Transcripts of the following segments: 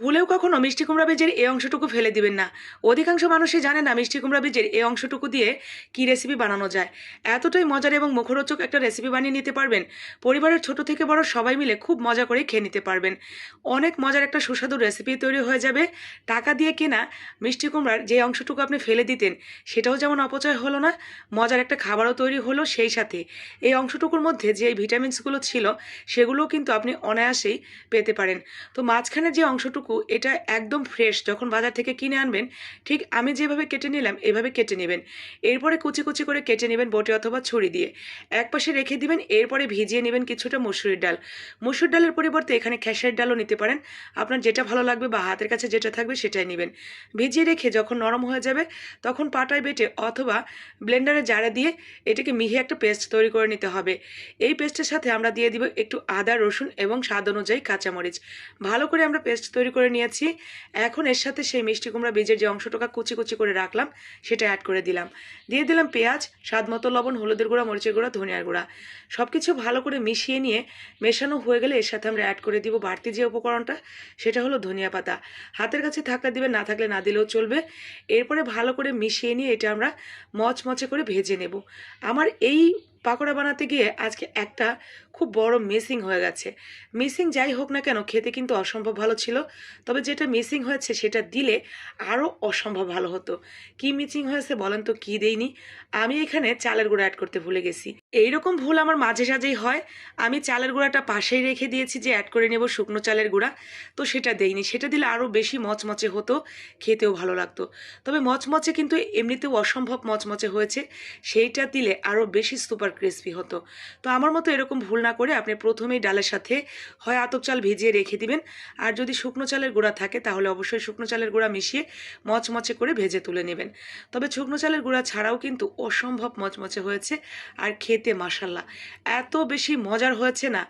ভুলেও কখনো মিষ্টি কুমড়া বীজের এই অংশটুকু ফেলে দিবেন না। অধিকাংশ মানুষই জানে না মিষ্টি কুমড়া বীজের এই অংশটুকু দিয়ে কী রেসিপি বানানো যায়। এতটাই মজার এবং মুখরোচক একটা রেসিপি বানিয়ে নিতে পারবেন, পরিবারের ছোট থেকে বড় সবাই মিলে খুব মজা করে খেয়ে নিতে পারবেন। অনেক মজার একটা সুস্বাদু রেসিপি তৈরি হয়ে যাবে। টাকা দিয়ে কেনা মিষ্টি কুমড়ার যে অংশটুকু আপনি ফেলে দিতেন, সেটাও যেমন অপচয় হলো না, মজার একটা খাবারও তৈরি হলো সেই সাথে। এই অংশটুকুর মধ্যে যে ভিটামিনসগুলো ছিল, সেগুলোও কিন্তু আপনি অনায়াসেই পেতে পারেন। তো মাঝখানে যে অংশটুকু এটা একদম ফ্রেশ যখন বাজার থেকে কিনে আনবেন, ঠিক আমি যেভাবে কেটে নিলাম, এভাবে কেটে নেবেন। এরপরে কুচি কুচি করে কেটে নেবেন বটে অথবা ছুরি দিয়ে। এক পাশে রেখে দিবেন, এরপরে ভিজিয়ে নেবেন কিছুটা মুসুরির ডাল। মুসুর ডালের পরিবর্তে এখানে খেসারির ডালও নিতে পারেন। আপনার যেটা ভালো লাগবে বা হাতের কাছে যেটা থাকবে সেটাই নেবেন। ভিজিয়ে রেখে যখন নরম হয়ে যাবে, তখন পাটায় বেটে অথবা ব্লেন্ডারে জারে দিয়ে এটাকে মিহি একটা পেস্ট তৈরি করে নিতে হবে। এই পেস্টের সাথে আমরা দিয়ে দিব একটু আদা, রসুন এবং স্বাদ অনুযায়ী কাঁচামরিচ। ভালো করে আমরা পেস্ট তৈরি করে নিয়েছি। এখন এর সাথে সেই মিষ্টি কুমড়া বীজের যে অংশটুকা কুচি কুচি করে রাখলাম, সেটা অ্যাড করে দিলাম। দিয়ে দিলাম পেঁয়াজ, স্বাদ মতো লবণ, হলুদের গুঁড়া, মরিচের গুঁড়া, ধনিয়ার গুঁড়া। সব কিছু ভালো করে মিশিয়ে নিয়ে মেশানো হয়ে গেলে এর সাথে আমরা অ্যাড করে দিব বাড়তি যে উপকরণটা, সেটা হলো ধনিয়া পাতা। হাতের কাছে থাকলে দিবে না থাকলে না দিলেও চলবে। এরপরে ভালো করে মিশিয়ে নিয়ে এটা আমরা মচমচে করে ভেজে নেব। আমার এই পাকোড়া বানাতে গিয়ে আজকে একটা খুব বড় মিসিং হয়ে গেছে। মিসিং যাই হোক না কেন, খেতে কিন্তু অসম্ভব ভালো ছিল। তবে যেটা মিসিং হয়েছে সেটা দিলে আরও অসম্ভব ভালো হতো। কি মিসিং হয়েছে বলেন তো কী দেইনি? আমি এখানে চালের গুঁড়া অ্যাড করতে ভুলে গেছি। এইরকম ভুল আমার মাঝে সাঝেই হয়। আমি চালের গুঁড়াটা পাশেই রেখে দিয়েছি যে অ্যাড করে নেব শুকনো চালের গুঁড়া। তো সেটা দেইনি। সেটা দিলে আরও বেশি মচমচে হতো, খেতেও ভালো লাগতো। তবে মচমচে কিন্তু এমনিতেও অসম্ভব মচমচে হয়েছে। সেইটা দিলে আরও বেশি সুপার ক্রিসপি হতো। তো আমার মতো এরকম ভুল না করে আপনি প্রথমেই ডালের সাথে হয় আতপ চাল ভিজিয়ে রেখে দিবেন। আর যদি শুকনো চালের গুঁড়া থাকে তাহলে অবশ্যই শুকনো চালের গুঁড়া মিশিয়ে মচমচে করে ভেজে তুলে নেবেন। তবে শুকনো চালের গুঁড়া ছাড়াও কিন্তু অসম্ভব মচমচে হয়েছে আর খেতে মাসাল্লাহ এত বেশি মজার হয়েছে না।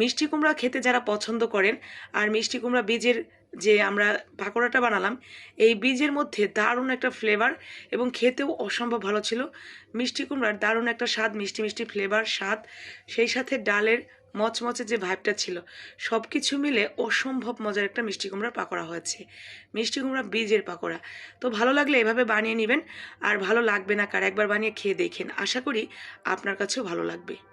মিষ্টি কুমড়া খেতে যারা পছন্দ করেন আর মিষ্টি কুমড়া বীজের যে আমরা পাকোড়াটা বানালাম, এই বীজের মধ্যে দারুণ একটা ফ্লেভার এবং খেতেও অসম্ভব ভালো ছিল। মিষ্টি কুমড়ার দারুণ একটা স্বাদ, মিষ্টি মিষ্টি ফ্লেভার স্বাদ। সেই সাথে ডালের মচমচে যে ভাইবটা ছিল সব কিছু মিলে অসম্ভব মজার একটা মিষ্টি কুমড়ার পাকোড়া হয়েছে। মিষ্টি কুমড়া বীজের পাকোড়া। তো ভালো লাগলে এভাবে বানিয়ে নেবেন, আর ভালো লাগবে না কার, একবার বানিয়ে খেয়ে দেখেন। আশা করি আপনার কাছেও ভালো লাগবে।